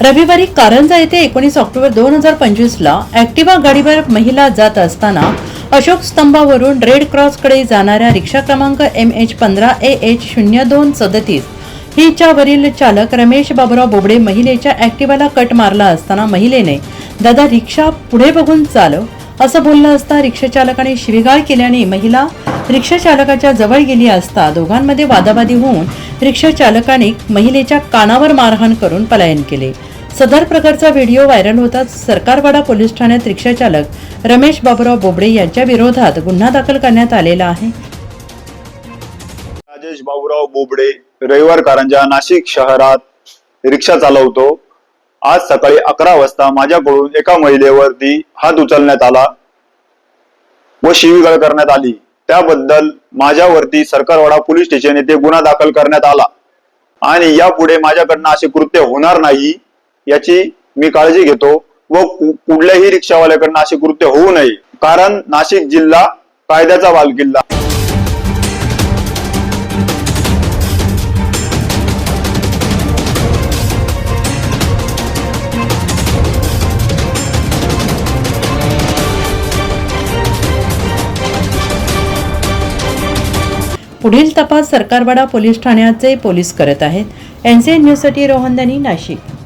रविवारी कारंजा येथे एकोणीस ऑक्टोबर दोन हजार पंचवीसला ॲक्टिवा गाडीवर महिला जात असताना अशोक स्तंभावरून रेड क्रॉसकडे जाणाऱ्या रिक्षा क्रमांक एम एच पंधरा ए एच शून्य दोन सदतीस हिच्यावरील चालक रमेश बाबुराव बोबडे महिलेच्या ॲक्टिवाला कट मारला असताना महिलेने दादा रिक्षा पुढे बघून चालव. असं बोललं असता रिक्षाचालकाने शिवीगाळ केल्याने महिला रिक्षाचालकाच्या जवळ गेली असता दोघांमध्ये वादावादी होऊन रिक्षाचालकाने महिलेच्या कानावर मारहाण करून पलायन केले. सदर प्रकारचा व्हिडिओ व्हायरल होताच सरकारवाडा पोलीस ठाण्यात रिक्षाचालक रमेश बाबुराव बोबडे यांच्या विरोधात गुन्हा दाखल करण्यात आलेला आहे. राजेश बाबूराव बोबडे रविवार कारंजा नाशिक शहरात रिक्षा चालवतो. आज सकाळी अकरा वाजता माझ्याकडून एका महिलेवरती हात उचलण्यात आला व शिवीगाळ करण्यात आली. त्याबद्दल माझ्यावरती सरकारवाडा पोलीस स्टेशन येथे गुन्हा दाखल करण्यात आला. आणि यापुढे माझ्याकडनं असे कृत्य होणार नाही याची मी काळजी घेतो व कुठल्याही रिक्षावाल्याकडनं असे कृत्य होऊ नये. कारण नाशिक जिल्हा कायद्याचा बालकिल्ला पुढील तपास सरकारवाडा पोलीस ठाण्याचे पोलीस करत आहेत. एनसीएन न्यूजसाठी रोहन दानी नाशिक.